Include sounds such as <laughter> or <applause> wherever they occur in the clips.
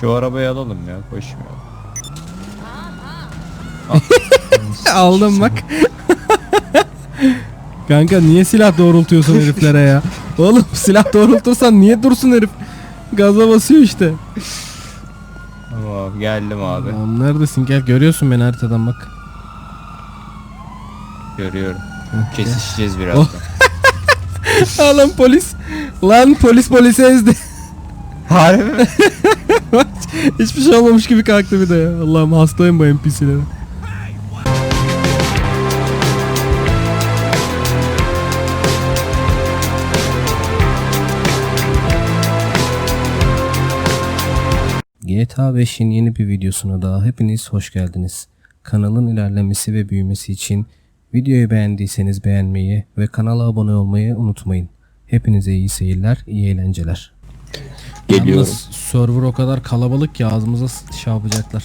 Şu arabayı alalım ya koşmuyor. <laughs> Aldım bak. <laughs> Kanka niye silah doğrultuyorsun heriflere ya? Oğlum silah doğrultursan niye dursun herif? Gaza basıyor işte. Tamam geldim abi. Tamam, neredesin gel görüyorsun beni haritadan bak. Görüyorum. Kesişeceğiz birazdan. <laughs> Aa, lan polis. Lan polis polisi ezdi. Harbi mi? <laughs> Hiçbir şey olmamış gibi kalktı bir de ya. Allah'ım hastayım bu NPC'lere. GTA 5'in yeni bir videosuna daha hepiniz hoş geldiniz. Kanalın ilerlemesi ve büyümesi için videoyu beğendiyseniz beğenmeyi ve kanala abone olmayı unutmayın. Hepinize iyi seyirler, iyi eğlenceler. Geliyorum. Yalnız server o kadar kalabalık ki ağzımıza şey yapacaklar.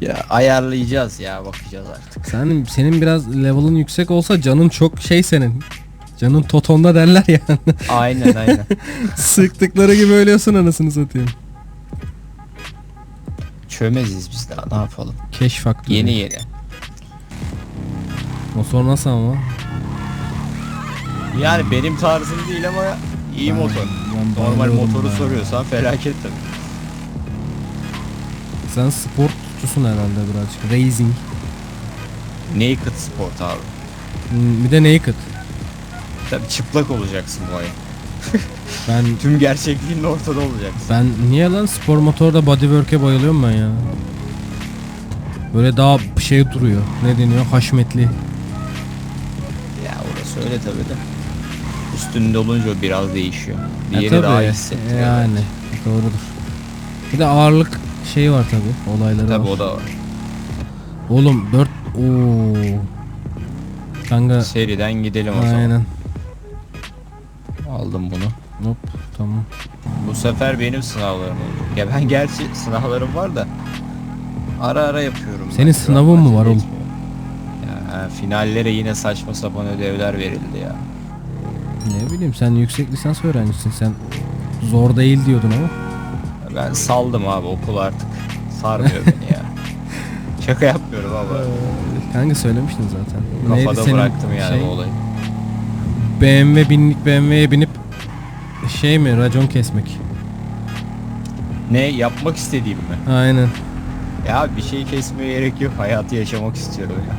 Ya ayarlayacağız ya bakacağız artık. Sen senin biraz level'ın yüksek olsa canın çok şey senin. Canın totonda derler ya. <laughs> Aynen aynen. <laughs> Sıktıkları gibi ölüyorsun anasını satayım. Çömeziz biz daha ne yapalım. Keşf faktörü. Yeni yeni. Motor nasıl ama? Yani benim tarzım değil ama iyi motor. Normal motoru soruyorsan felaket tabii. Sen sportçusun herhalde birazcık. Racing. Naked Sport abi. Hmm, Bir de naked. Tabii çıplak olacaksın bu ay. <laughs> Ben Tüm gerçekliğin ortada olacaksın. ben niye lan spor motorda bodywork'e bayılıyorum ben ya. Böyle daha şey duruyor. Ne deniyor? Haşmetli. Ya orası öyle tabii de. Üstünde olunca o biraz değişiyor. E Diğeri tabii, daha hissettiriyor. Yani doğrudur. Bir de ağırlık şeyi var tabi olayları Tabii var. o da var. Oğlum 4 ooo. Kanka Seriden gidelim o zaman. aynen. Aldım bunu. Hop tamam. Bu sefer benim sınavlarım olacak. Ya ben gerçi sınavlarım var da ara ara yapıyorum. ben. Senin Şu sınavın mı var oğlum? Ya finallere yine saçma sapan ödevler verildi ya. Ne bileyim sen yüksek lisans öğrencisin sen zor değil diyordun ama. Ben saldım abi okul artık. Sarmıyor beni ya. <laughs> Şaka yapmıyorum ama. Kanka söylemiştin zaten. Neydi Kafada senin bıraktım yani şey, bu olayı. BMW binlik BMW'ye binip şey mi racon kesmek. Ne yapmak istediğim mi? Aynen. Ya bir şey kesmeye gerek yok. Hayatı yaşamak istiyorum ya.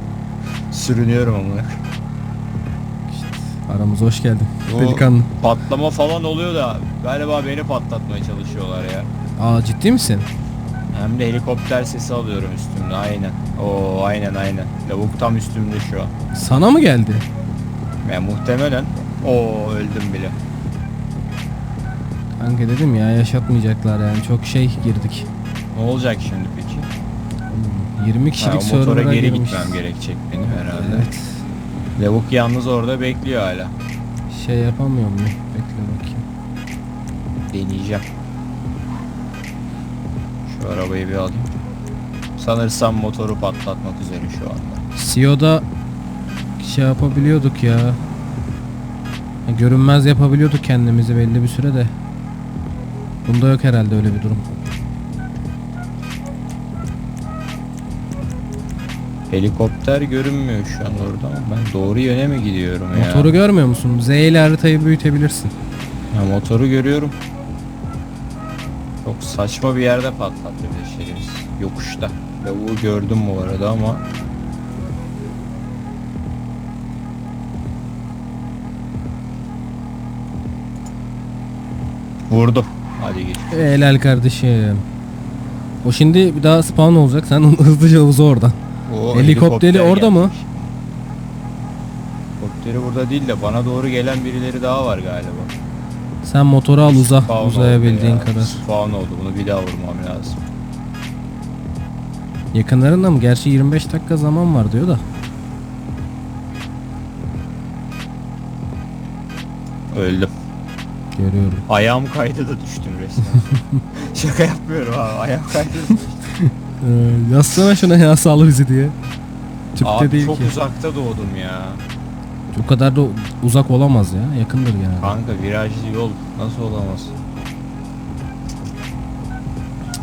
Sürünüyorum ama. Aramıza hoş geldin. Delikanlı. Patlama falan oluyor da galiba beni patlatmaya çalışıyorlar ya. Aa ciddi misin? Hem de helikopter sesi alıyorum üstümde aynen. Oo aynen aynen. Lavuk tam üstümde şu an. Sana mı geldi? Ya muhtemelen. Oo öldüm bile. Kanka dedim ya yaşatmayacaklar yani çok şey girdik. Ne olacak şimdi peki? 20 Ha, kişilik motora server'a geri gitmem gerekecek benim herhalde. Evet. Lavuk yalnız orada bekliyor hala. Şey yapamıyor mu? Bekle bakayım. Deneyeceğim. Şu arabayı bir alayım. Sanırsam motoru patlatmak üzere şu anda. CEO'da şey yapabiliyorduk ya. Görünmez yapabiliyorduk kendimizi belli bir süre de. Bunda yok herhalde öyle bir durum. Helikopter görünmüyor şu an orada ama ben doğru yöne mi gidiyorum ya? Motoru görmüyor musun? Z ile haritayı büyütebilirsin. Ya motoru görüyorum. Çok saçma bir yerde patlattı bir şerefsiz. Yokuşta. Lavuğu gördüm bu arada ama Vurdu. Hadi git. Helal kardeşim. O şimdi bir daha spawn olacak. Sen hızlıca uza oradan. O Helikopteri helikopter orada mı? Helikopteri burada değil de bana doğru gelen birileri daha var galiba. Sen motoru al uza. Spawn Uzayabildiğin ya. kadar. Spawn oldu. Bunu bir daha vurmam lazım. Yakınlarında mı? Gerçi 25 dakika zaman var diyor da. Öldüm. Görüyorum. Ayağım kaydı da düştüm resmen. <laughs> Şaka yapmıyorum abi. Ayağım kaydı da düştüm. <laughs> Ee, yazsana şuna ya sağlı bizi diye. Tüpte Abi değil çok ki. uzakta doğdum ya. O kadar da uzak olamaz ya. Yakındır yani. Kanka virajlı yol nasıl olamaz?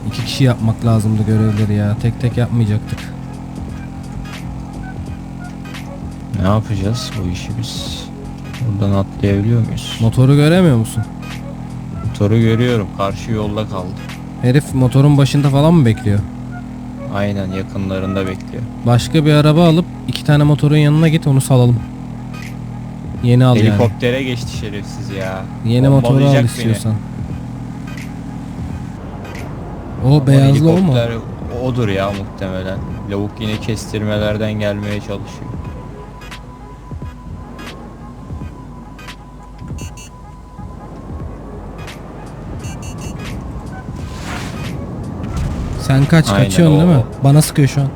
İki kişi yapmak lazımdı görevleri ya. Tek tek yapmayacaktık. Ne yapacağız bu işi biz? Buradan atlayabiliyor muyuz? Motoru göremiyor musun? Motoru görüyorum. Karşı yolda kaldı. Herif motorun başında falan mı bekliyor? Aynen yakınlarında bekliyor. Başka bir araba alıp iki tane motorun yanına git onu salalım. Yeni al yani. Helikoptere geçti şerefsiz ya. Yeni motoru al Bombalayacak istiyorsan. O beyazlı o mu? helikopter Odur ya muhtemelen. Lavuk yine kestirmelerden gelmeye çalışıyor. Sen kaç Aynen, kaçıyorsun değil o- mi? Bana sıkıyor şu an.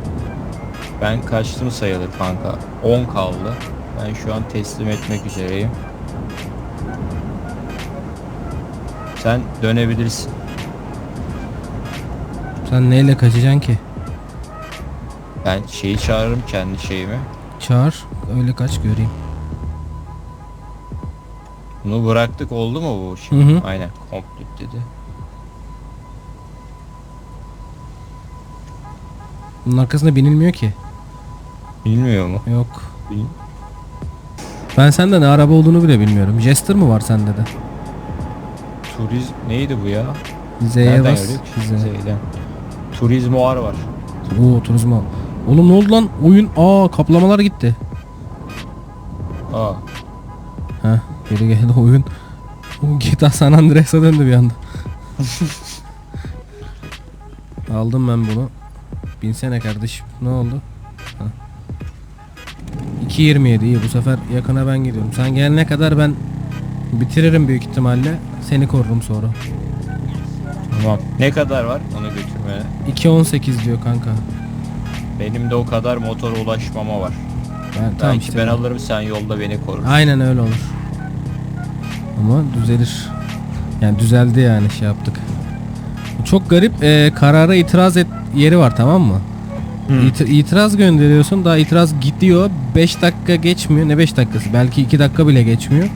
Ben kaçtım sayılır kanka. 10 kaldı. Ben şu an teslim etmek üzereyim. Sen dönebilirsin. Sen neyle kaçacaksın ki? Ben şeyi çağırırım kendi şeyimi. Çağır. Öyle kaç göreyim. Bunu bıraktık oldu mu bu şimdi? Hı hı. Aynen complete dedi. Bunun arkasında binilmiyor ki. Bilmiyor mu? Yok. Bil- Ben sende ne araba olduğunu bile bilmiyorum. Jester mı var sende de? Turiz neydi bu ya? Z'ye Nereden bas. gördük? Z. Z'den. Turizmoar var. Oo turizmo. Oğlum ne oldu lan? Oyun aa kaplamalar gitti. Aa. Heh geri geldi <laughs> oyun. O GTA San Andreas'a döndü bir anda. <laughs> Aldım ben bunu. Binsene kardeşim. Ne oldu? Heh. 2.27 iyi bu sefer yakına ben gidiyorum. Sen gelene kadar ben bitiririm büyük ihtimalle. Seni korurum sonra. Tamam. Ne kadar var onu götürmene? 2.18 diyor kanka. Benim de o kadar motora ulaşmama var. Ben, tamam Belki işte. ben alırım sen yolda beni korursun. Aynen öyle olur. Ama düzelir. Yani düzeldi yani şey yaptık. Çok garip e, karara itiraz et yeri var tamam mı? Hı. İti- itiraz gönderiyorsun daha itiraz gidiyor. 5 dakika geçmiyor. Ne 5 dakikası? Belki 2 dakika bile geçmiyor.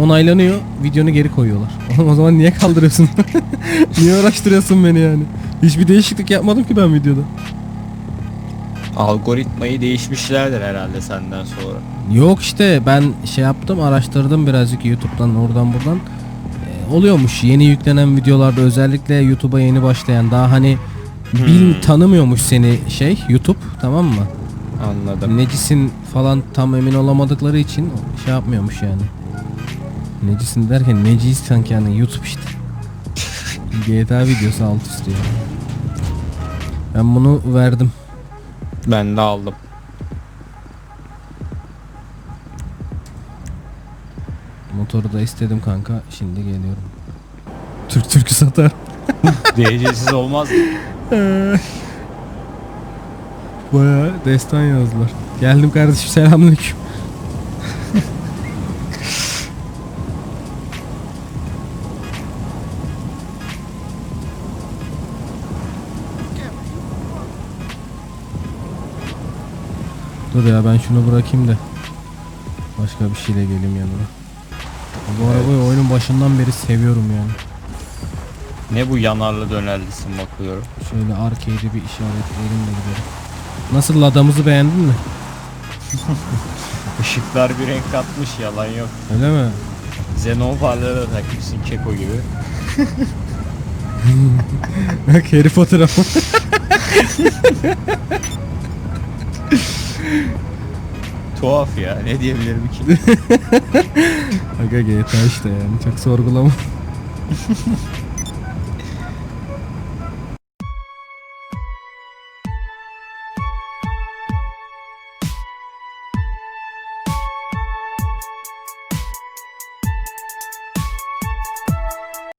Onaylanıyor. Videonu geri koyuyorlar. <laughs> Oğlum o zaman niye kaldırıyorsun? <laughs> Niye uğraştırıyorsun beni yani? Hiçbir değişiklik yapmadım ki ben videoda. Algoritmayı değişmişlerdir herhalde senden sonra. Yok işte ben şey yaptım araştırdım birazcık YouTube'dan oradan buradan. Ee, oluyormuş yeni yüklenen videolarda özellikle YouTube'a yeni başlayan daha hani bil Hmm. tanımıyormuş seni şey YouTube tamam mı? Anladım. Necisin falan tam emin olamadıkları için şey yapmıyormuş yani. Necisin derken neciyiz sanki yani YouTube işte. <laughs> GTA videosu alt üstü yani. Ben bunu verdim. Ben de aldım. Motoru da istedim kanka. Şimdi geliyorum. Türk türkü satar. <laughs> DC'siz olmaz mı? Baya destan yazdılar. Geldim kardeşim selamünaleyküm. Dur ya ben şunu bırakayım da başka bir şeyle geleyim yanına. Bu arabayı oyunun başından beri seviyorum yani. Ne bu yanarlı dönerlisin bakıyorum. Şöyle arcade'i bir işaretleyelim de gidelim. Nasıl adamızı beğendin mi? <laughs> Işıklar bir renk katmış yalan yok. Öyle mi? Xenon farları da takmışsın keko gibi. <laughs> Bak Harry Potter ama. Tuhaf ya ne diyebilirim ki. <laughs> Aga GTA işte yani çok sorgulama.